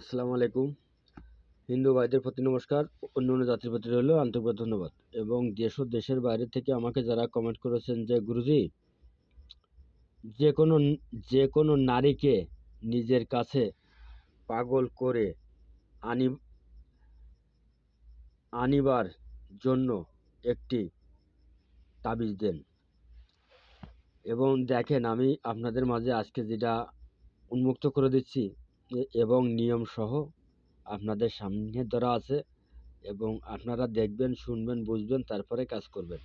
আসসালামু আলাইকুম। হিন্দু ভাইদের প্রতি নমস্কার অন্য অন্য জাতির প্রতি রইল আন্তরিক ধন্যবাদ। এবং দেশ ও দেশের বাইরে থেকে আমাকে যারা কমেন্ট করেছেন যে, গুরুজি, যে কোনো যে কোনো নারীকে নিজের কাছে পাগল করে আনি, আনিবার জন্য একটি তাবিজ দেন। এবং দেখেন, আমি আপনাদের মাঝে আজকে যেটা উন্মুক্ত করে দিচ্ছি এবং নিয়ম সহ আপনাদের সামনে ধরা আছে এবং আপনারা দেখবেন, শুনবেন, বুঝবেন, তারপরে কাজ করবেন।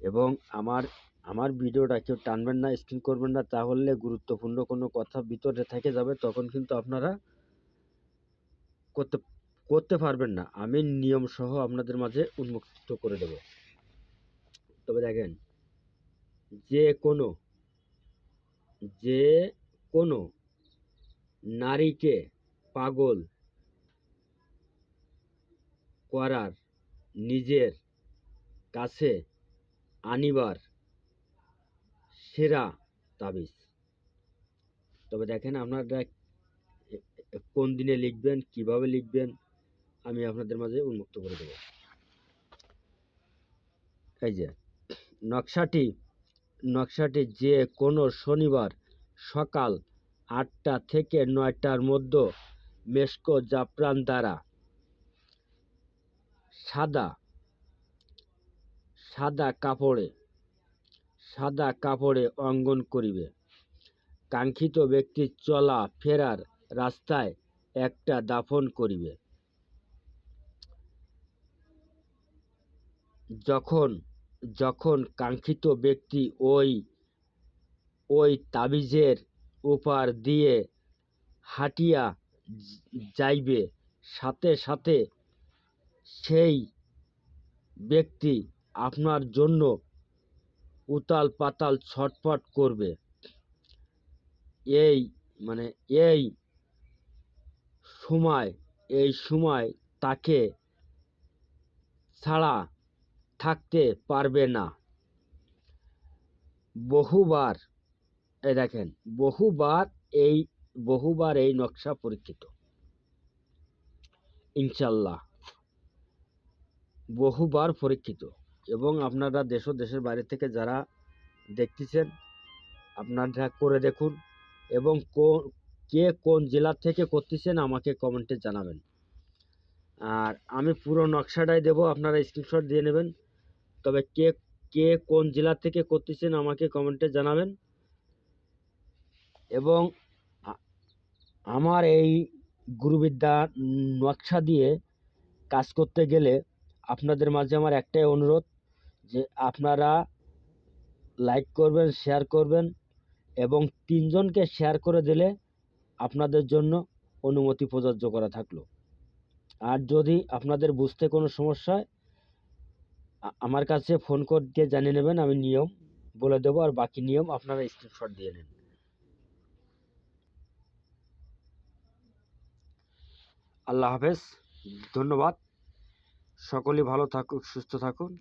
এবং আমার আমার ভিডিওটা কেউ টানবেন না, স্ক্রিন করবেন না, তাহলে গুরুত্বপূর্ণ কোনো কথা ভিতরে থেকে যাবে, তখন কিন্তু আপনারা করতে করতে পারবেন না। আমি নিয়ম সহ আপনাদের মাঝে উন্মুক্ত করে দেব। তবে দেখেন, যে কোনো যে কোনো নারীকে পাগল করার নিজের কাছে আনিবার সেরা তাবিজ। তবে দেখেন আপনারা কোন দিনে লিখবেন, কীভাবে লিখবেন, আমি আপনাদের মাঝে উন্মুক্ত করে দেব। এই যে, নকশাটি নকশাটি যে কোনো শনিবার সকাল আটটা থেকে নয়টার মধ্যে মেস্কো জাফরান দ্বারা সাদা সাদা কাপড়ে সাদা কাপড়ে অঙ্গন করিবে। কাঙ্ক্ষিত ব্যক্তির চলা ফেরার রাস্তায় একটা দাফন করিবে। যখন যখন কাঙ্ক্ষিত ব্যক্তি ওই ওই তাবিজের উপর দিয়ে হাঁটিয়া যাইবে। সাথে সাথে সেই ব্যক্তি আপনার জন্য উতাল পাতাল ছটফট করবে। এই মানে এই সময় এই সময় তাকে ছাড়া থাকতে পারবে না। বহুবার এই দেখেন, বহুবার এই বহুবার এই নকশা পরীক্ষিত। ইনশাল্লাহ বহুবার পরীক্ষিত। এবং আপনারা দেশ দেশের বাইরে থেকে যারা দেখতেছেন, আপনারা করে দেখুন। এবং কে কোন জেলা থেকে করতেছেন আমাকে কমেন্টে জানাবেন। আর আমি পুরো নকশাটাই দেবো, আপনারা স্ক্রিনশট দিয়ে নেবেন। তবে কে কে কোন জেলা থেকে করতেছেন আমাকে কমেন্টে জানাবেন। এবং আমার এই গুরুবিদ্যা নকশা দিয়ে কাজ করতে গেলে আপনাদের মাঝে আমার একটাই অনুরোধ যে আপনারা লাইক করবেন, শেয়ার করবেন এবং তিনজনকে শেয়ার করে দিলে আপনাদের জন্য অনুমতি প্রযোজ্য করা থাকল। আর যদি আপনাদের বুঝতে কোনো সমস্যা আমার কাছে ফোন করে দিয়ে জানিয়ে নেবেন, আমি নিয়ম বলে দেবো আর বাকি নিয়ম আপনারা স্ক্রিনশট দিয়ে নেন আল্লাহ হাফেজ ধন্যবাদ। সকলেই ভালো থাকুক সুস্থ থাকুন।